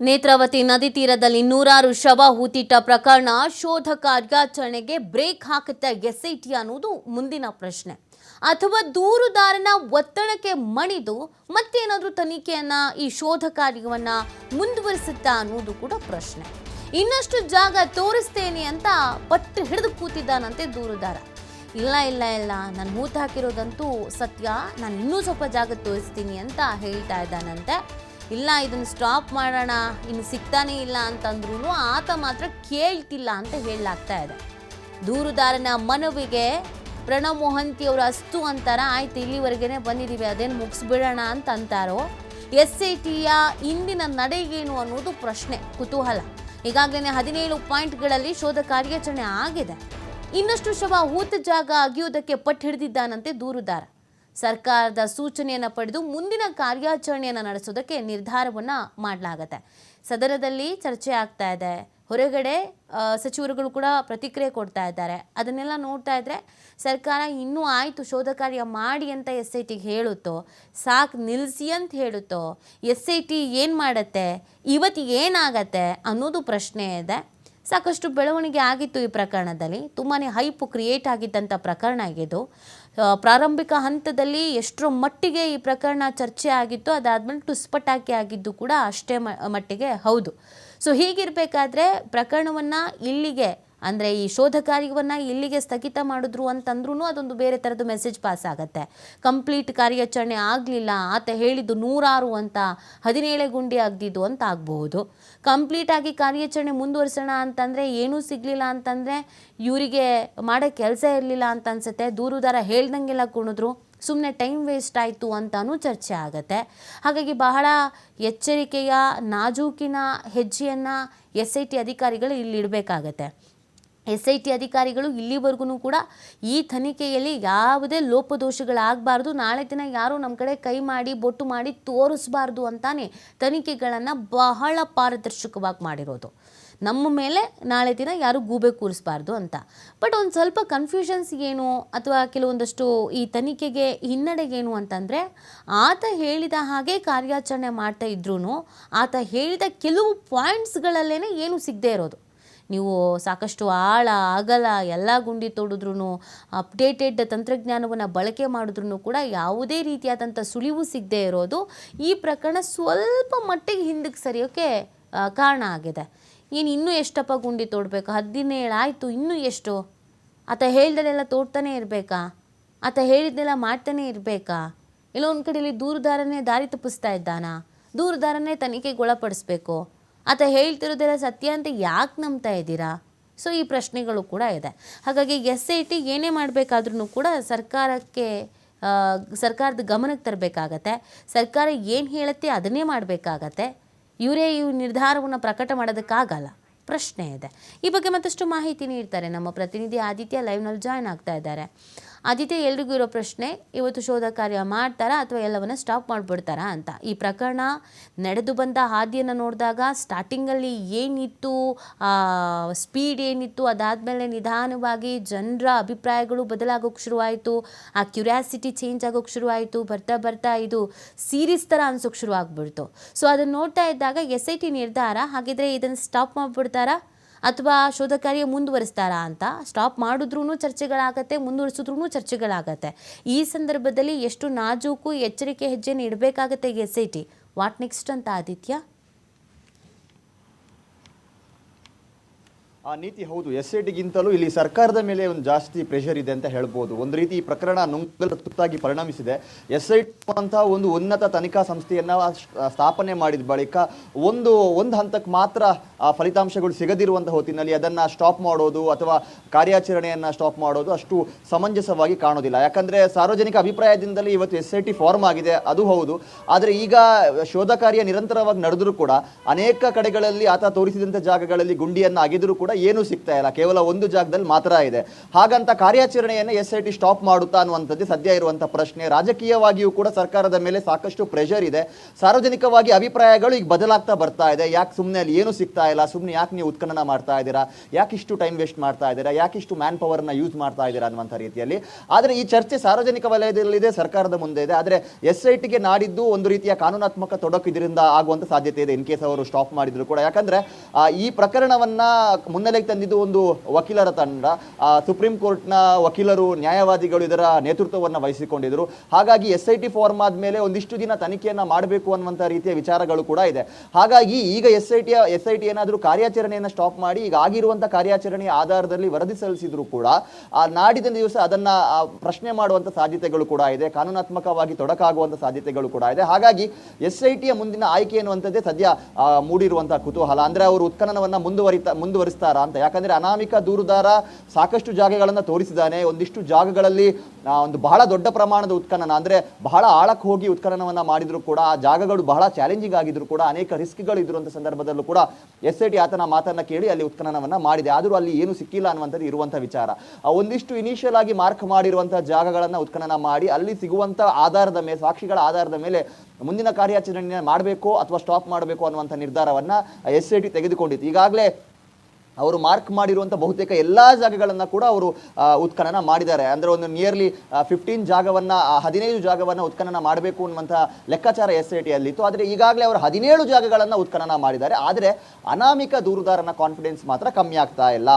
ನೇತ್ರಾವತಿ ನದಿ ತೀರದಲ್ಲಿ ನೂರಾರು ಶವ ಹೂತಿಟ್ಟ ಪ್ರಕರಣ ಶೋಧ ಕಾರ್ಯಾಚರಣೆಗೆ ಬ್ರೇಕ್ ಹಾಕುತ್ತೆ ಎಸ್ಐಟಿ ಅನ್ನೋದು ಮುಂದಿನ ಪ್ರಶ್ನೆ. ಅಥವಾ ದೂರುದಾರನ ಒತ್ತಡಕ್ಕೆ ಮಣಿದು ಮತ್ತೇನಾದರೂ ತನಿಖೆಯನ್ನ ಈ ಶೋಧ ಕಾರ್ಯವನ್ನ ಮುಂದುವರಿಸುತ್ತಾ ಅನ್ನೋದು ಕೂಡ ಪ್ರಶ್ನೆ. ಇನ್ನಷ್ಟು ಜಾಗ ತೋರಿಸ್ತೇನೆ ಅಂತ ಪಟ್ಟು ಹಿಡಿದು ಕೂತಿದ್ದಾನಂತೆ ದೂರುದಾರ. ಇಲ್ಲ ಇಲ್ಲ ಇಲ್ಲ, ನಾನು ಹೂತು ಹಾಕಿರೋದಂತೂ ಸತ್ಯ. ನಾನು ಇನ್ನೂ ಸ್ವಲ್ಪ ಜಾಗ ತೋರಿಸ್ತೀನಿ ಅಂತ ಹೇಳ್ತಾ ಇದ್ದಾನಂತೆ. ಇಲ್ಲ, ಇದನ್ನು ಸ್ಟಾಪ್ ಮಾಡೋಣ, ಇನ್ನು ಸಿಗ್ತಾನೇ ಇಲ್ಲ ಅಂತಂದ್ರೂ ಆತ ಮಾತ್ರ ಕೇಳ್ತಿಲ್ಲ ಅಂತ ಹೇಳಲಾಗ್ತಾ ಇದೆ. ದೂರುದಾರನ ಮನವಿಗೆ ಪ್ರಣವ್ ಮೊಹಂತಿ ಅವರು ಅಸ್ತು ಅಂತಾರ, ಆಯ್ತು ಇಲ್ಲಿವರೆಗೇನೆ ಬಂದಿದ್ದೀವಿ ಅದೇನು ಮುಗಿಸ್ಬಿಡೋಣ ಅಂತ ಅಂತಾರೋ, ಎಸ್ ಐ ಟಿಯ ಇಂದಿನ ನಡೆಗೇನು ಅನ್ನೋದು ಪ್ರಶ್ನೆ, ಕುತೂಹಲ. ಈಗಾಗಲೇ ಹದಿನೇಳು ಪಾಯಿಂಟ್ಗಳಲ್ಲಿ ಶೋಧ ಕಾರ್ಯಾಚರಣೆ ಆಗಿದೆ. ಇನ್ನಷ್ಟು ಶವ ಹೂತ ಜಾಗ ಅಗಿಯೋದಕ್ಕೆ ಪಟ್ಟು ಹಿಡಿದಿದ್ದಾನಂತೆ ದೂರುದಾರ. ಸರ್ಕಾರದ ಸೂಚನೆಯನ್ನು ಪಡೆದು ಮುಂದಿನ ಕಾರ್ಯಾಚರಣೆಯನ್ನು ನಡೆಸೋದಕ್ಕೆ ನಿರ್ಧಾರವನ್ನು ಮಾಡಲಾಗತ್ತೆ. ಸದನದಲ್ಲಿ ಚರ್ಚೆ ಆಗ್ತಾ ಇದೆ. ಹೊರಗಡೆ ಸಚಿವರುಗಳು ಕೂಡ ಪ್ರತಿಕ್ರಿಯೆ ಕೊಡ್ತಾ ಇದ್ದಾರೆ. ಅದನ್ನೆಲ್ಲ ನೋಡ್ತಾ ಇದ್ರೆ ಸರ್ಕಾರ ಇನ್ನೂ ಆಯಿತು ಶೋಧ ಕಾರ್ಯ ಮಾಡಿ ಅಂತ ಎಸ್ ಐ ಟಿಗೆ ಹೇಳುತ್ತೋ, ಸಾಕು ನಿಲ್ಲಿಸಿ ಅಂತ ಹೇಳುತ್ತೋ, ಎಸ್ ಐ ಟಿ ಏನು ಮಾಡುತ್ತೆ, ಇವತ್ತು ಏನಾಗತ್ತೆ ಅನ್ನೋದು ಪ್ರಶ್ನೆ ಇದೆ. ಸಾಕಷ್ಟು ಬೆಳವಣಿಗೆ ಆಗಿತ್ತು ಈ ಪ್ರಕರಣದಲ್ಲಿ. ತುಂಬಾ ಹೈಪ್ ಕ್ರಿಯೇಟ್ ಆಗಿದ್ದಂಥ ಪ್ರಕರಣ ಆಗಿದ್ದು ಪ್ರಾರಂಭಿಕ ಹಂತದಲ್ಲಿ ಎಷ್ಟರ ಮಟ್ಟಿಗೆ ಈ ಪ್ರಕರಣ ಚರ್ಚೆ ಆಗಿತ್ತು. ಅದಾದಮೇಲೆ ಟುಸ್ಪಟಾಕಿ ಆಗಿದ್ದು ಕೂಡ ಅಷ್ಟೇ ಮಟ್ಟಿಗೆ ಹೌದು. ಸೊ ಹೀಗಿರಬೇಕಾದ್ರೆ ಪ್ರಕರಣವನ್ನು ಇಲ್ಲಿಗೆ ಅಂದರೆ ಈ ಶೋಧ ಕಾರ್ಯವನ್ನು ಇಲ್ಲಿಗೆ ಸ್ಥಗಿತ ಮಾಡಿದ್ರು ಅಂತಂದ್ರೂ ಅದೊಂದು ಬೇರೆ ಥರದ ಮೆಸೇಜ್ ಪಾಸ್ ಆಗುತ್ತೆ. ಕಂಪ್ಲೀಟ್ ಕಾರ್ಯಾಚರಣೆ ಆಗಲಿಲ್ಲ, ಆತ ಹೇಳಿದ್ದು ನೂರಾರು ಅಂತ, ಹದಿನೇಳೆ ಗುಂಡಿ ಆಗ್ದಿದ್ದು ಅಂತ ಆಗಬಹುದು. ಕಂಪ್ಲೀಟ್ ಆಗಿ ಕಾರ್ಯಾಚರಣೆ ಮುಂದುವರಿಸೋಣ ಅಂತಂದರೆ ಏನೂ ಸಿಗಲಿಲ್ಲ ಅಂತಂದರೆ ಇವರಿಗೆ ಮಾಡೋ ಕೆಲಸ ಇರಲಿಲ್ಲ ಅಂತ ಅನ್ಸುತ್ತೆ. ದೂರುದಾರ ಹೇಳ್ದಂಗೆಲ್ಲ ಕುಣಿದ್ರು. ಸುಮ್ಮನೆ ಟೈಮ್ ವೇಸ್ಟ್ ಆಯಿತು ಅಂತಲೂ ಚರ್ಚೆ ಆಗುತ್ತೆ. ಹಾಗಾಗಿ ಬಹಳ ಎಚ್ಚರಿಕೆಯ, ನಾಜೂಕಿನ ಹೆಜ್ಜೆಯನ್ನು ಎಸ್ ಐ ಟಿ ಅಧಿಕಾರಿಗಳು ಇಲ್ಲಿ ಇಡಬೇಕಾಗತ್ತೆ. ಎಸ್ ಐ ಟಿ ಅಧಿಕಾರಿಗಳು ಇಲ್ಲಿವರೆಗೂ ಕೂಡ ಈ ತನಿಖೆಯಲ್ಲಿ ಯಾವುದೇ ಲೋಪದೋಷಗಳಾಗಬಾರ್ದು. ನಾಳೆ ದಿನ ಯಾರು ನಮ್ಮ ಕಡೆ ಕೈ ಮಾಡಿ, ಬೊಟ್ಟು ಮಾಡಿ ತೋರಿಸ್ಬಾರ್ದು ಅಂತಾನೆ ತನಿಖೆಗಳನ್ನು ಬಹಳ ಪಾರದರ್ಶಕವಾಗಿ ಮಾಡಿರೋದು. ನಮ್ಮ ಮೇಲೆ ನಾಳೆ ದಿನ ಯಾರು ಗೂಬೆ ಕೂರಿಸ್ಬಾರ್ದು ಅಂತ. ಬಟ್ ಒಂದು ಸ್ವಲ್ಪ ಕನ್ಫ್ಯೂಷನ್ಸ್ ಏನು ಅಥವಾ ಕೆಲವೊಂದಷ್ಟು ಈ ತನಿಖೆಗೆ ಹಿನ್ನಡೆಗೇನು ಅಂತಂದರೆ, ಆತ ಹೇಳಿದ ಹಾಗೆ ಕಾರ್ಯಾಚರಣೆ ಮಾಡ್ತಾ ಇದ್ರೂ ಆತ ಹೇಳಿದ ಕೆಲವು ಪಾಯಿಂಟ್ಸ್ಗಳಲ್ಲೇ ಏನು ಸಿಗದೇ ಇರೋದು. ನೀವು ಸಾಕಷ್ಟು ಆಳ, ಅಗಲ ಎಲ್ಲ ಗುಂಡಿ ತೋಡಿದ್ರೂ ಅಪ್ಡೇಟೆಡ್ ತಂತ್ರಜ್ಞಾನವನ್ನು ಬಳಕೆ ಮಾಡಿದ್ರೂ ಕೂಡ ಯಾವುದೇ ರೀತಿಯಾದಂಥ ಸುಳಿವು ಸಿಗದೇ ಇರೋದು ಈ ಪ್ರಕರಣ ಸ್ವಲ್ಪ ಮಟ್ಟಿಗೆ ಹಿಂದಕ್ಕೆ ಸರಿಯೋಕ್ಕೆ ಕಾರಣ ಆಗಿದೆ. ಏನು ಇನ್ನೂ ಎಷ್ಟಪ್ಪ ಗುಂಡಿ ತೋಡಬೇಕು? ಹದಿನೇಳು ಆಯಿತು, ಇನ್ನೂ ಎಷ್ಟು? ಆತ ಹೇಳ್ದಲ್ಲೆಲ್ಲ ತೋಡ್ತಾನೆ ಇರಬೇಕಾ? ಆತ ಹೇಳಿದ್ದೆಲ್ಲ ಮಾಡ್ತಾನೆ ಇರಬೇಕಾ? ಎಲ್ಲೋ ಒಂದು ಕಡೆಯಲ್ಲಿ ದೂರದಾರನೇ ದಾರಿ ತಪ್ಪಿಸ್ತಾ ಇದ್ದಾನಾ? ದೂರದಾರನೇ ತನಿಖೆಗೆ ಒಳಪಡಿಸ್ಬೇಕು? ಆತ ಹೇಳ್ತಿರೋದೆಲ್ಲ ಸತ್ಯ ಅಂತ ಯಾಕೆ ನಂಬ್ತಾ ಇದ್ದೀರಾ? ಸೊ ಈ ಪ್ರಶ್ನೆಗಳು ಕೂಡ ಇದೆ. ಹಾಗಾಗಿ ಎಸ್ ಐ ಟಿ ಏನೇ ಮಾಡಬೇಕಾದ್ರೂ ಕೂಡ ಸರ್ಕಾರಕ್ಕೆ ಸರ್ಕಾರದ ಗಮನಕ್ಕೆ ತರಬೇಕಾಗತ್ತೆ. ಸರ್ಕಾರ ಏನು ಹೇಳುತ್ತೆ ಅದನ್ನೇ ಮಾಡಬೇಕಾಗತ್ತೆ. ಇವರೇ ಈ ನಿರ್ಧಾರವನ್ನು ಪ್ರಕಟ ಮಾಡೋದಕ್ಕಾಗಲ್ಲ. ಪ್ರಶ್ನೆ ಇದೆ. ಈ ಬಗ್ಗೆ ಮತ್ತಷ್ಟು ಮಾಹಿತಿ ನೀಡ್ತಾರೆ ನಮ್ಮ ಪ್ರತಿನಿಧಿ ಆದಿತ್ಯ ಲೈವ್ನಲ್ಲಿ ಜಾಯ್ನ್ ಆಗ್ತಾ ಇದ್ದಾರೆ. ಆದಿತ್ಯ ಎಲ್ರಿಗೂ ಇರೋ ಪ್ರಶ್ನೆ, ಇವತ್ತು ಶೋಧ ಕಾರ್ಯ ಮಾಡ್ತಾರಾ ಅಥವಾ ಎಲ್ಲವನ್ನ ಸ್ಟಾಪ್ ಮಾಡಿಬಿಡ್ತಾರಾ? ಅಂತ. ಈ ಪ್ರಕರಣ ನಡೆದು ಬಂದ ಹಾದಿಯನ್ನು ನೋಡಿದಾಗ ಸ್ಟಾರ್ಟಿಂಗಲ್ಲಿ ಏನಿತ್ತು ಸ್ಪೀಡ್ ಏನಿತ್ತು, ಅದಾದಮೇಲೆ ನಿಧಾನವಾಗಿ ಜನರ ಅಭಿಪ್ರಾಯಗಳು ಬದಲಾಗೋಕ್ಕೆ ಶುರುವಾಯಿತು, ಆ ಕ್ಯೂರಿಯಾಸಿಟಿ ಚೇಂಜ್ ಆಗೋಕ್ಕೆ ಶುರುವಾಯಿತು, ಬರ್ತಾ ಬರ್ತಾ ಇದು ಸೀರೀಸ್ ಥರ ಅನ್ಸೋಕ್ಕೆ ಶುರು ಆಗ್ಬಿಡ್ತು ಸೊ ಅದನ್ನು ನೋಡ್ತಾ ಇದ್ದಾಗ ಎಸ್ ಐ ಟಿ ನಿರ್ಧಾರ, ಹಾಗಿದ್ರೆ ಇದನ್ನು ಸ್ಟಾಪ್ ಮಾಡಿಬಿಡ್ತಾರಾ? ಅಥವಾ ಶೋಧ ಕಾರ್ಯ ಮುಂದುವರಿಸ್ತಾರಾ ಅಂತ ಸ್ಟಾಪ್ ಮಾಡಿದ್ರೂ ಚರ್ಚೆಗಳಾಗತ್ತೆ ಮುಂದುವರಿಸಿದ್ರೂ ಚರ್ಚೆಗಳಾಗತ್ತೆ. ಈ ಸಂದರ್ಭದಲ್ಲಿ ಎಷ್ಟು ನಾಜೂಕು ಎಚ್ಚರಿಕೆ ಹೆಜ್ಜೆನ ಇಡಬೇಕಾಗತ್ತೆ S I T. What next ಅಂತ ಆದಿತ್ಯ? ಆ ನೀತಿ ಹೌದು ಎಸ್ ಐ ಟಿಗಿಂತಲೂ ಇಲ್ಲಿ ಸರ್ಕಾರದ ಮೇಲೆ ಒಂದು ಜಾಸ್ತಿ ಪ್ರೆಷರ್ ಇದೆ ಅಂತ ಹೇಳ್ಬೋದು. ಒಂದು ರೀತಿ ಈ ಪ್ರಕರಣ ನುಂಗಲ ತುತ್ತಾಗಿ ಪರಿಣಮಿಸಿದೆ. ಎಸ್ ಐ ಟಿ ಒಂದು ಉನ್ನತ ತನಿಖಾ ಸಂಸ್ಥೆಯನ್ನು ಸ್ಥಾಪನೆ ಮಾಡಿದ ಬಳಿಕ ಒಂದು ಒಂದು ಹಂತಕ್ಕೆ ಮಾತ್ರ ಆ ಫಲಿತಾಂಶಗಳು ಸಿಗದಿರುವಂಥ ಹೊತ್ತಿನಲ್ಲಿ ಅದನ್ನು ಸ್ಟಾಪ್ ಮಾಡೋದು ಅಥವಾ ಕಾರ್ಯಾಚರಣೆಯನ್ನು ಸ್ಟಾಪ್ ಮಾಡೋದು ಅಷ್ಟು ಸಮಂಜಸವಾಗಿ ಕಾಣೋದಿಲ್ಲ. ಯಾಕಂದರೆ ಸಾರ್ವಜನಿಕ ಅಭಿಪ್ರಾಯದಿಂದಲೇ ಇವತ್ತು ಎಸ್ ಐ ಟಿ ಫಾರ್ಮ್ ಆಗಿದೆ, ಅದು ಹೌದು. ಆದರೆ ಈಗ ಶೋಧ ಕಾರ್ಯ ನಿರಂತರವಾಗಿ ನಡೆದರೂ ಕೂಡ ಅನೇಕ ಕಡೆಗಳಲ್ಲಿ ಆತ ತೋರಿಸಿದಂಥ ಜಾಗಗಳಲ್ಲಿ ಗುಂಡಿಯನ್ನು ಅಗೆದರೂ ಕೂಡ ಏನೂ ಸಿಗ್ತಾ ಇಲ್ಲ. ಕೇವಲ ಒಂದು ಜಾಗದಲ್ಲಿ ಮಾತ್ರ ಇದೆ. ಹಾಗಂತ ಕಾರ್ಯಾಚರಣೆಯನ್ನು ಎಸ್ ಐ ಟಿ ಸ್ಟಾಪ್ ಮಾಡುತ್ತಾ ಅನ್ನುವಂಥದ್ದು ಸದ್ಯ ಇರುವಂಥ ಪ್ರಶ್ನೆ. ರಾಜಕೀಯವಾಗಿಯೂ ಕೂಡ ಸರ್ಕಾರದ ಮೇಲೆ ಸಾಕಷ್ಟು ಪ್ರೆಷರ್ ಇದೆ. ಸಾರ್ವಜನಿಕವಾಗಿ ಅಭಿಪ್ರಾಯಗಳು ಈಗ ಬದಲಾಗ್ತಾ ಬರ್ತಾ ಇದೆ. ಯಾಕೆ ಸುಮ್ಮನೆ ಅಲ್ಲಿ ಏನು ಸಿಗ್ತಾ ಇಲ್ಲ? ಸುಮ್ಮನೆ ಯಾಕೆ ನೀವು ಉತ್ಖನನ ಮಾಡ್ತಾ ಇದ್ದೀರಾ? ಇಷ್ಟು ಟೈಮ್ ವೇಸ್ಟ್ ಮಾಡ್ತಾ ಇದ್ದೀರಾ? ಇಷ್ಟು ಮ್ಯಾನ್ ಪವರ್ನ ಯೂಸ್ ಮಾಡ್ತಾ ಇದ್ದೀರಾ ಅನ್ನುವಂಥ ರೀತಿಯಲ್ಲಿ. ಆದರೆ ಈ ಚರ್ಚೆ ಸಾರ್ವಜನಿಕ ವಲಯದಲ್ಲಿದೆ, ಸರ್ಕಾರದ ಮುಂದೆ ಇದೆ. ಆದರೆ ಎಸ್ ಐ ಟಿಗೆ ನಾಡಿದ್ದು ಒಂದು ರೀತಿಯ ಕಾನೂನಾತ್ಮಕ ತೊಡಕು ಇದರಿಂದ ಆಗುವಂಥ ಸಾಧ್ಯತೆ ಇದೆ. ಇನ್ ಕೇಸ್ ಅವರು ಸ್ಟಾಪ್ ಮಾಡಿದ್ರು ಕೂಡ. ಯಾಕಂದ್ರೆ ಈ ಪ್ರಕರಣವನ್ನ ಮುನ್ನೆಲೆಗೆ ತಂದಿದ್ದು ಒಂದು ವಕೀಲರ ತಂಡ. ಸುಪ್ರೀಂ ಕೋರ್ಟ್ನ ವಕೀಲರು, ನ್ಯಾಯವಾದಿಗಳು ಇದರ ನೇತೃತ್ವವನ್ನು ವಹಿಸಿಕೊಂಡಿದ್ದರು ಹಾಗಾಗಿ ಎಸ್ ಐ ಟಿ ಫಾರ್ಮ್ ಆದಮೇಲೆ ಒಂದಿಷ್ಟು ದಿನ ತನಿಖೆಯನ್ನು ಮಾಡಬೇಕು ಅನ್ನುವಂಥ ರೀತಿಯ ವಿಚಾರಗಳು ಕೂಡ ಇದೆ. ಹಾಗಾಗಿ ಈಗ S I T, S I T ಏನಾದರೂ ಕಾರ್ಯಾಚರಣೆಯನ್ನು ಸ್ಟಾಪ್ ಮಾಡಿ, ಈಗ ಆಗಿರುವಂಥ ಕಾರ್ಯಾಚರಣೆಯ ಆಧಾರದಲ್ಲಿ ವರದಿ ಸಲ್ಲಿಸಿದರೂ ಕೂಡ, ಆ ನಾಡಿದ ದಿವಸ ಅದನ್ನು ಪ್ರಶ್ನೆ ಮಾಡುವಂಥ ಸಾಧ್ಯತೆಗಳು ಕೂಡ ಇದೆ. ಕಾನೂನಾತ್ಮಕವಾಗಿ ತೊಡಕಾಗುವಂಥ ಸಾಧ್ಯತೆಗಳು ಕೂಡ ಇದೆ. ಹಾಗಾಗಿ ಎಸ್ ಐ ಟಿಯ ಮುಂದಿನ ಆಯ್ಕೆ ಎನ್ನುವಂಥದ್ದೇ ಸದ್ಯ ಮೂಡಿರುವಂಥ ಕುತೂಹಲ. ಅಂದರೆ ಅವರು ಉತ್ಖನನವನ್ನು ಮುಂದುವರಿತಾ ಮುಂದುವರಿಸ್ತಾರಾ ಅಂತ. ಯಾಕಂದ್ರೆ ಅನಾಮಿಕ ದೂರುದಾರ ಸಾಕಷ್ಟು ಜಾಗಗಳನ್ನು ತೋರಿಸಿದ್ದಾನೆ. ಒಂದಿಷ್ಟು ಜಾಗಗಳಲ್ಲಿ ಒಂದು ಬಹಳ ದೊಡ್ಡ ಪ್ರಮಾಣದ ಉತ್ಖನನ, ಅಂದ್ರೆ ಬಹಳ ಆಳಕ್ಕೆ ಹೋಗಿ ಉತ್ಖನನವನ್ನ ಮಾಡಿದ್ರು ಕೂಡ, ಆ ಜಾಗಗಳು ಬಹಳ ಚಾಲೆಂಜಿಂಗ್ ಆಗಿದ್ರು ಕೂಡ, ಅನೇಕ ರಿಸ್ಕ್ಗಳು ಇದ್ರಂತ ಸಂದರ್ಭದಲ್ಲೂ ಕೂಡ ಎಸ್ ಐ ಟಿ ಆತನ ಮಾತನ್ನ ಕೇಳಿ ಅಲ್ಲಿ ಉತ್ಖನನವನ್ನ ಮಾಡಿದೆ. ಆದರೂ ಅಲ್ಲಿ ಏನು ಸಿಕ್ಕಿಲ್ಲ ಅನ್ನುವಂಥದ್ದು ಇರುವಂಥ ವಿಚಾರ. ಒಂದಿಷ್ಟು ಇನಿಷಿಯಲ್ ಆಗಿ ಮಾರ್ಕ್ ಮಾಡಿರುವಂತಹ ಜಾಗಗಳನ್ನ ಉತ್ಖನನ ಮಾಡಿ, ಅಲ್ಲಿ ಸಿಗುವಂತ ಆಧಾರದ ಮೇಲೆ ಸಾಕ್ಷಿಗಳ ಆಧಾರದ ಮೇಲೆ ಮುಂದಿನ ಕಾರ್ಯಾಚರಣೆ ಮಾಡಬೇಕು ಅಥವಾ ಸ್ಟಾಪ್ ಮಾಡಬೇಕು ಅನ್ನುವಂಥ ನಿರ್ಧಾರವನ್ನ ಎಸ್ ಐ ಟಿ ತೆಗೆದುಕೊಂಡಿತ್ತು. ಈಗಾಗಲೇ ಅವರು ಮಾರ್ಕ್ ಮಾಡಿರುವಂಥ ಬಹುತೇಕ ಎಲ್ಲ ಜಾಗಗಳನ್ನು ಕೂಡ ಅವರು ಉತ್ಖನನ ಮಾಡಿದ್ದಾರೆ. ಅಂದರೆ ಒಂದು ನಿಯರ್ಲಿ ಫಿಫ್ಟೀನ್ ಜಾಗವನ್ನು ಹದಿನೈದು ಜಾಗವನ್ನು ಉತ್ಖನನ ಮಾಡಬೇಕು ಅನ್ನುವಂಥ ಲೆಕ್ಕಾಚಾರ ಎಸ್ ಐ ಟಿಯಲ್ಲಿತ್ತು ಆದರೆ ಈಗಾಗಲೇ ಅವರು ಹದಿನೇಳು ಜಾಗಗಳನ್ನು ಉತ್ಖನನ ಮಾಡಿದ್ದಾರೆ. ಆದರೆ ಅನಾಮಿಕ ದೂರುದಾರನ ಕಾನ್ಫಿಡೆನ್ಸ್ ಮಾತ್ರ ಕಮ್ಮಿ ಆಗ್ತಾ ಇಲ್ಲ.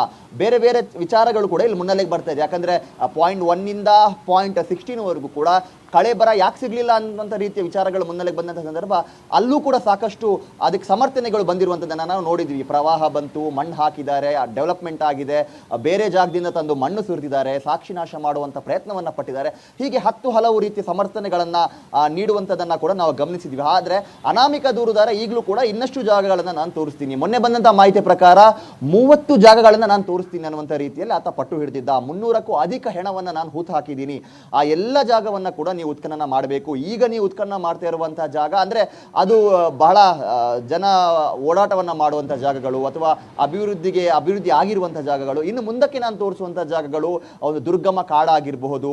ಬೇರೆ ಬೇರೆ ವಿಚಾರಗಳು ಕೂಡ ಇಲ್ಲಿ ಮುನ್ನೆಲೆಗೆ ಬರ್ತಾ ಇದೆ. ಯಾಕಂದರೆ ಪಾಯಿಂಟ್ ಒನ್ನಿಂದ ಪಾಯಿಂಟ್ ಸಿಕ್ಸ್ಟೀನ್ವರೆಗೂ ಕೂಡ ಕಳೆ ಬರ ಯಾಕೆ ಸಿಗಲಿಲ್ಲ ಅನ್ನುವಂಥ ರೀತಿಯ ವಿಚಾರಗಳು ಮುನ್ನೆಲೆಗೆ ಬಂದಂಥ ಸಂದರ್ಭ, ಅಲ್ಲೂ ಕೂಡ ಸಾಕಷ್ಟು ಅದಕ್ಕೆ ಸಮರ್ಥನೆಗಳು ಬಂದಿರುವಂಥದ್ದನ್ನು ನಾವು ನೋಡಿದ್ವಿ. ಪ್ರವಾಹ ಬಂತು, ಮಣ್ಣು ಹಾಕಿದ್ದಾರೆ ಡೆವಲಪ್ಮೆಂಟ್ ಆಗಿದೆ ಬೇರೆ ಜಾಗದಿಂದ ತಂದು ಮಣ್ಣು ಸುರಿದಿದ್ದಾರೆ, ಸಾಕ್ಷಿ ನಾಶ ಮಾಡುವಂಥ ಪ್ರಯತ್ನವನ್ನು ಪಟ್ಟಿದ್ದಾರೆ. ಹೀಗೆ ಹತ್ತು ಹಲವು ರೀತಿಯ ಸಮರ್ಥನೆಗಳನ್ನು ನೀಡುವಂಥದ್ದನ್ನು ಕೂಡ ನಾವು ಗಮನಿಸಿದ್ವಿ. ಆದರೆ ಅನಾಮಿಕ ದೂರುದಾರ ಈಗಲೂ ಕೂಡ ಇನ್ನಷ್ಟು ಜಾಗಗಳನ್ನು ನಾನು ತೋರಿಸ್ತೀನಿ. ಮೊನ್ನೆ ಬಂದಂಥ ಮಾಹಿತಿ ಪ್ರಕಾರ ಮೂವತ್ತು ಜಾಗಗಳನ್ನು ನಾನು ತೋರಿಸ್ತೀನಿ ಅನ್ನುವಂಥ ರೀತಿಯಲ್ಲಿ ಆತ ಪಟ್ಟು ಹಿಡಿದಿದ್ದ. ಮುನ್ನೂರಕ್ಕೂ ಅಧಿಕ ಹೆಣವನ್ನು ನಾನು ಹೂತು ಹಾಕಿದ್ದೀನಿ. ಆ ಎಲ್ಲ ಜಾಗವನ್ನು ಕೂಡ ನೀವು ಉತ್ಖನನ ಮಾಡಬೇಕು. ಈಗ ನೀವು ಉತ್ಖನನ ಮಾಡ್ತಾ ಇರುವಂತಹ ಜಾಗ ಅಂದ್ರೆ ಅದು ಬಹಳ ಜನ ಓಡಾಟವನ್ನ ಮಾಡುವಂತಹ ಜಾಗಗಳು ಅಥವಾ ಅಭಿವೃದ್ಧಿಗೆ ಅಭಿವೃದ್ಧಿ ಆಗಿರುವಂತಹ ಜಾಗಗಳು. ಇನ್ನು ಮುಂದಕ್ಕೆ ನಾನು ತೋರಿಸುವಂಥ ಜಾಗಗಳು ಒಂದು ದುರ್ಗಮ ಕಾಡಾಗಿರಬಹುದು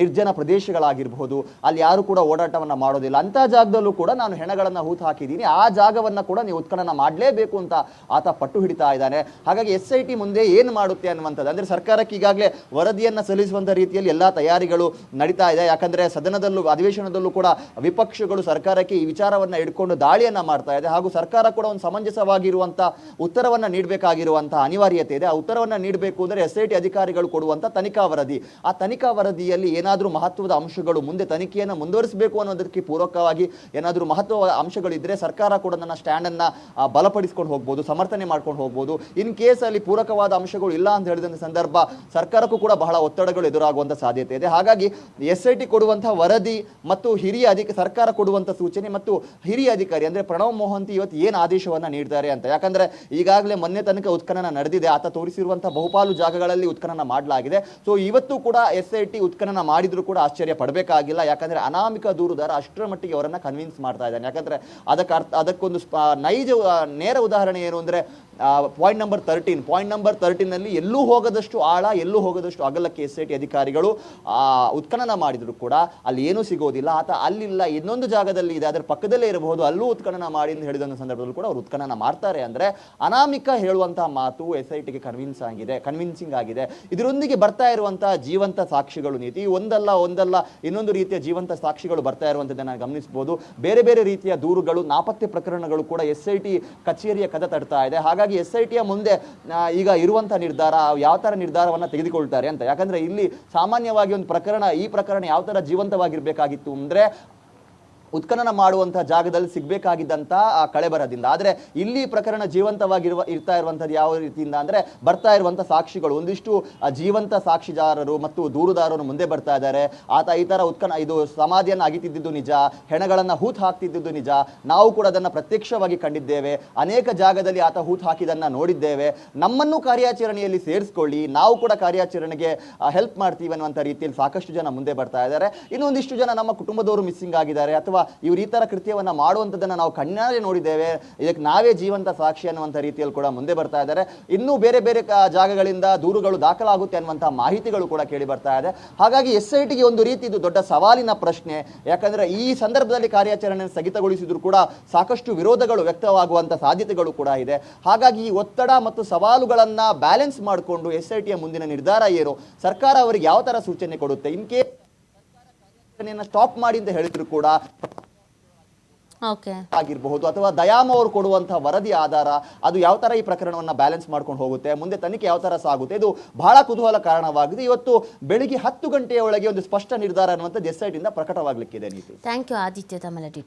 ನಿರ್ಜನ ಪ್ರದೇಶಗಳಾಗಿರಬಹುದು. ಅಲ್ಲಿ ಯಾರು ಕೂಡ ಓಡಾಟವನ್ನ ಮಾಡೋದಿಲ್ಲ. ಅಂತ ಜಾಗದಲ್ಲೂ ಕೂಡ ನಾನು ಹೆಣಗಳನ್ನು ಹೂತು ಹಾಕಿದ್ದೀನಿ. ಆ ಜಾಗವನ್ನ ಕೂಡ ನೀವು ಉತ್ಖನನ ಮಾಡಲೇಬೇಕು ಅಂತ ಆತ ಪಟ್ಟು ಹಿಡಿತಾ ಇದ್ದಾನೆ. ಹಾಗಾಗಿ ಎಸ್ ಐ ಟಿ ಮುಂದೆ ಏನು ಮಾಡುತ್ತೆ ಅನ್ನುವಂಥದ್ದು. ಅಂದ್ರೆ ಸರ್ಕಾರಕ್ಕೆ ಈಗಾಗಲೇ ವರದಿಯನ್ನ ಸಲ್ಲಿಸುವಂತ ರೀತಿಯಲ್ಲಿ ಎಲ್ಲ ತಯಾರಿಗಳು ನಡೀತಾ ಇದೆ. ಯಾಕಂದ್ರೆ ಸದನದಲ್ಲೂ, ಅಧಿವೇಶನದಲ್ಲೂ ಕೂಡ ವಿಪಕ್ಷಗಳು ಸರ್ಕಾರಕ್ಕೆ ಈ ವಿಚಾರವನ್ನ ಇಟ್ಕೊಂಡು ದಾಳಿಯನ್ನ ಮಾಡ್ತಾ ಇದೆ. ಹಾಗೂ ಸರ್ಕಾರ ಕೂಡ ಒಂದು ಸಮಂಜಸವಾಗಿರುವಂತ ಉತ್ತರವನ್ನ ನೀಡಬೇಕಾಗಿರುವಂತಹ ಅನಿವಾರ್ಯತೆ ಇದೆ. ಆ ಉತ್ತರವನ್ನ ನೀಡಬೇಕು ಅಂದ್ರೆ ಎಸ್ ಐ ಟಿ ಅಧಿಕಾರಿಗಳು ಕೊಡುವಂತ ತನಿಖಾ ವರದಿ. ಆ ತನಿಖಾ ವರದಿಯಲ್ಲಿ ಏನಾದರೂ ಮಹತ್ವದ ಅಂಶಗಳು ಮುಂದೆ ತನಿಖೆಯನ್ನು ಮುಂದುವರಿಸಬೇಕು ಅನ್ನೋದಕ್ಕೆ ಪೂರಕವಾಗಿ ಏನಾದರೂ ಮಹತ್ವದ ಅಂಶಗಳಿದ್ರೆ ಸರ್ಕಾರ ಕೂಡ ನನ್ನ ಸ್ಟ್ಯಾಂಡ್ ಅನ್ನ ಬಲಪಡಿಸಿಕೊಂಡು ಹೋಗ್ಬೋದು, ಸಮರ್ಥನೆ ಮಾಡ್ಕೊಂಡು ಹೋಗ್ಬೋದು. ಇನ್ ಕೇಸ್ ಅಲ್ಲಿ ಪೂರಕವಾದ ಅಂಶಗಳು ಇಲ್ಲ ಅಂತ ಹೇಳಿದ ಸಂದರ್ಭ ಸರ್ಕಾರಕ್ಕೂ ಕೂಡ ಬಹಳ ಒತ್ತಡಗಳು ಎದುರಾಗುವಂತ ಸಾಧ್ಯತೆ ಇದೆ. ಹಾಗಾಗಿ ಎಸ್ ಐ ಟಿ ಕೊಡುವಂತಹ ವರದಿ ಮತ್ತು ಹಿರಿಯ ಅಧಿಕ, ಸರ್ಕಾರ ಕೊಡುವಂಥ ಸೂಚನೆ ಮತ್ತು ಹಿರಿಯ ಅಧಿಕಾರಿ ಅಂದರೆ ಪ್ರಣವ್ ಮೋಹಂತಿ ಇವತ್ತು ಏನು ಆದೇಶವನ್ನು ನೀಡ್ತಾರೆ ಅಂತ. ಯಾಕಂದರೆ ಈಗಾಗಲೇ ಮೊನ್ನೆ ತನಕ ಉತ್ಖನನ ನಡೆದಿದೆ. ಆತ ತೋರಿಸಿರುವಂಥ ಬಹುಪಾಲು ಜಾಗಗಳಲ್ಲಿ ಉತ್ಖನನ ಮಾಡಲಾಗಿದೆ. ಸೊ ಇವತ್ತು ಕೂಡ ಎಸ್ ಐ ಟಿ ಉತ್ಖನನ ಮಾಡಿದರೂ ಕೂಡ ಆಶ್ಚರ್ಯ ಪಡಬೇಕಾಗಿಲ್ಲ. ಯಾಕಂದರೆ ಅನಾಮಿಕ ದೂರುದಾರ ಅಷ್ಟರ ಮಟ್ಟಿಗೆ ಅವರನ್ನು ಕನ್ವಿನ್ಸ್ ಮಾಡ್ತಾ ಇದ್ದಾನೆ. ಯಾಕಂದರೆ ಅದಕ್ಕೆ ಅರ್ಥ, ಅದಕ್ಕೊಂದು ನೈಜ ನೇರ ಉದಾಹರಣೆ ಏನು ಅಂದ್ರೆ point number thirteen point number ತರ್ಟೀನಲ್ಲಿ ಎಲ್ಲೂ ಹೋಗದಷ್ಟು ಆಳ, ಎಲ್ಲೂ ಹೋಗದಷ್ಟು ಅಗಲಕ್ಕೆ ಎಸ್ ಐ ಟಿ ಅಧಿಕಾರಿಗಳು ಉತ್ಖನನ ಮಾಡಿದರೂ ಕೂಡ. ಅಲ್ಲಿ ಏನೂ ಸಿಗೋದಿಲ್ಲ. ಆತ ಅಲ್ಲಿಲ್ಲ, ಇನ್ನೊಂದು ಜಾಗದಲ್ಲಿ ಇದೆ. ಅದರ ಪಕ್ಕದಲ್ಲೇ ಇರಬಹುದು. ಅಲ್ಲೂ ಉತ್ಖನನ ಮಾಡಿ ಅಂತ ಹೇಳಿದಂಥ ಸಂದರ್ಭದಲ್ಲಿ ಕೂಡ ಅವರು ಉತ್ಖನನ ಮಾಡ್ತಾರೆ. ಅಂದರೆ ಅನಾಮಿಕ ಹೇಳುವಂತಹ ಮಾತು ಎಸ್ ಐ ಟಿಗೆ ಕನ್ವಿನ್ಸ್ ಆಗಿದೆ ಕನ್ವಿನ್ಸಿಂಗ್ ಆಗಿದೆ. ಇದರೊಂದಿಗೆ ಬರ್ತಾ ಇರುವಂತಹ ಜೀವಂತ ಸಾಕ್ಷಿಗಳು ನೀತಿ. ಒಂದಲ್ಲ ಒಂದಲ್ಲ, ಇನ್ನೊಂದು ರೀತಿಯ ಜೀವಂತ ಸಾಕ್ಷಿಗಳು ಬರ್ತಾ ಇರುವಂಥದ್ದನ್ನು ಗಮನಿಸಬಹುದು. ಬೇರೆ ಬೇರೆ ರೀತಿಯ ದೂರುಗಳು, ನಾಪತ್ತೆ ಪ್ರಕರಣಗಳು ಕೂಡ ಎಸ್ ಐ ಟಿ ಕಚೇರಿಯ ಕದ ತಡ್ತಾ ಇದೆ. ಹಾಗಾಗಿ ಎಸ್ ಐ ಟಿಯ ಮುಂದೆ ಈಗ ಇರುವಂಥ ನಿರ್ಧಾರ, ಯಾವ ಥರ ನಿರ್ಧಾರವನ್ನು ತೆಗೆದುಕೊಳ್ತಾರೆ ಅಂತ. ಯಾಕಂದ್ರೆ ಇಲ್ಲಿ ಸಾಮಾನ್ಯವಾಗಿ ಒಂದು ಪ್ರಕರಣ, ಈ ಪ್ರಕರಣ ಯಾವ ಥರ ಜೀವಂತವಾಗಿರ್ಬೇಕಾಗಿತ್ತು ಅಂದ್ರೆ ಉತ್ಖನನ ಮಾಡುವಂತಹ ಜಾಗದಲ್ಲಿ ಸಿಗಬೇಕಾಗಿದ್ದಂಥ ಆ ಕಳೆಬರದಿಂದ ಆದರೆ ಇಲ್ಲಿ ಪ್ರಕರಣ ಜೀವಂತವಾಗಿರುವ, ಇರ್ತಾ ಇರುವಂಥದ್ದು ಯಾವ ರೀತಿಯಿಂದ ಅಂದರೆ ಬರ್ತಾ ಇರುವಂಥ ಸಾಕ್ಷಿಗಳು, ಒಂದಿಷ್ಟು ಜೀವಂತ ಸಾಕ್ಷಿದಾರರು ಮತ್ತು ದೂರುದಾರರು ಮುಂದೆ ಬರ್ತಾ ಇದ್ದಾರೆ. ಆತ ಈ ಥರ ಉತ್ಖನ, ಇದು ಸಮಾಧಿಯನ್ನು ಅಗಿತಿದ್ದಿದ್ದು ನಿಜ, ಹೆಣಗಳನ್ನು ಹೂತ್ ಹಾಕ್ತಿದ್ದಿದ್ದು ನಿಜ. ನಾವು ಕೂಡ ಅದನ್ನು ಪ್ರತ್ಯಕ್ಷವಾಗಿ ಕಂಡಿದ್ದೇವೆ. ಅನೇಕ ಜಾಗದಲ್ಲಿ ಆತ ಹೂತ್ ಹಾಕಿದ್ದನ್ನು ನೋಡಿದ್ದೇವೆ. ನಮ್ಮನ್ನು ಕಾರ್ಯಾಚರಣೆಯಲ್ಲಿ ಸೇರಿಸ್ಕೊಳ್ಳಿ. ನಾವು ಕೂಡ ಕಾರ್ಯಾಚರಣೆಗೆ ಹೆಲ್ಪ್ ಮಾಡ್ತೀವಿ ಅನ್ನುವಂಥ ರೀತಿಯಲ್ಲಿ ಸಾಕಷ್ಟು ಜನ ಮುಂದೆ ಬರ್ತಾ ಇದ್ದಾರೆ. ಇನ್ನೊಂದಿಷ್ಟು ಜನ ನಮ್ಮ ಕುಟುಂಬದವರು ಮಿಸ್ಸಿಂಗ್ ಆಗಿದ್ದಾರೆ. ಅಥವಾ ಅಥವಾ ಇವರು ಈ ಥರ ಕೃತ್ಯವನ್ನು ಮಾಡುವಂಥದ್ದನ್ನು ನಾವು ಕಣ್ಣಾರೆ ನೋಡಿದ್ದೇವೆ. ಇದಕ್ಕೆ ನಾವೇ ಜೀವಂತ ಸಾಕ್ಷಿ ಅನ್ನುವಂಥ ರೀತಿಯಲ್ಲಿ ಕೂಡ ಮುಂದೆ ಬರ್ತಾ ಇದ್ದಾರೆ. ಇನ್ನೂ ಬೇರೆ ಬೇರೆ ಜಾಗಗಳಿಂದ ದೂರುಗಳು ದಾಖಲಾಗುತ್ತೆ ಅನ್ನುವಂಥ ಮಾಹಿತಿಗಳು ಕೂಡ ಕೇಳಿ ಬರ್ತಾ ಇದೆ. ಹಾಗಾಗಿ ಎಸ್ ಐ ಟಿಗೆ ಒಂದು ರೀತಿ ಇದು ದೊಡ್ಡ ಸವಾಲಿನ ಪ್ರಶ್ನೆ. ಯಾಕಂದ್ರೆ ಈ ಸಂದರ್ಭದಲ್ಲಿ ಕಾರ್ಯಾಚರಣೆ ಸ್ಥಗಿತಗೊಳಿಸಿದ್ರು ಕೂಡ ಸಾಕಷ್ಟು ವಿರೋಧಗಳು ವ್ಯಕ್ತವಾಗುವಂಥ ಸಾಧ್ಯತೆಗಳು ಕೂಡ ಇದೆ. ಹಾಗಾಗಿ ಈ ಒತ್ತಡ ಮತ್ತು ಸವಾಲುಗಳನ್ನು ಬ್ಯಾಲೆನ್ಸ್ ಮಾಡಿಕೊಂಡು ಎಸ್ ಐ ಟಿಯ ಮುಂದಿನ ನಿರ್ಧಾರ ಏನು? ಸರ್ಕಾರ ಅವರಿಗೆ ಯಾವ ಥರ ಸೂಚನೆ ಕೊಡುತ್ತೆ? ಇನ್ ಕೇಸ್ ಸ್ಟಾಪ್ ಮಾಡಿ ಅಂತ ಹೇಳಿದ್ರು ಕೂಡ ಓಕೆ ಆಗಿರಬಹುದು. ಅಥವಾ ದಯಾಮ ಅವರು ಕೊಡುವಂತಹ ವರದಿ ಆಧಾರ ಅದು ಯಾವ ತರ ಈ ಪ್ರಕರಣವನ್ನ ಬ್ಯಾಲೆನ್ಸ್ ಮಾಡ್ಕೊಂಡು ಹೋಗುತ್ತೆ ಮುಂದೆ ತನಿಖೆ ಯಾವ ತರ ಸಾಗುತ್ತೆ ಇದು ಬಹಳ ಕುತೂಹಲ ಕಾರಣವಾಗಿದೆ. ಇವತ್ತು ಬೆಳಿಗ್ಗೆ ಹತ್ತು ಗಂಟೆಯ ಒಳಗೆ ಒಂದು ಸ್ಪಷ್ಟ ನಿರ್ಧಾರ ಅನ್ನುವಂಥದ್ದು ಎಸ್ಐಟಿಯಿಂದ ಪ್ರಕಟವಾಗಲಿಕ್ಕಿದೆ ನೀತಿ. Thank you Aditya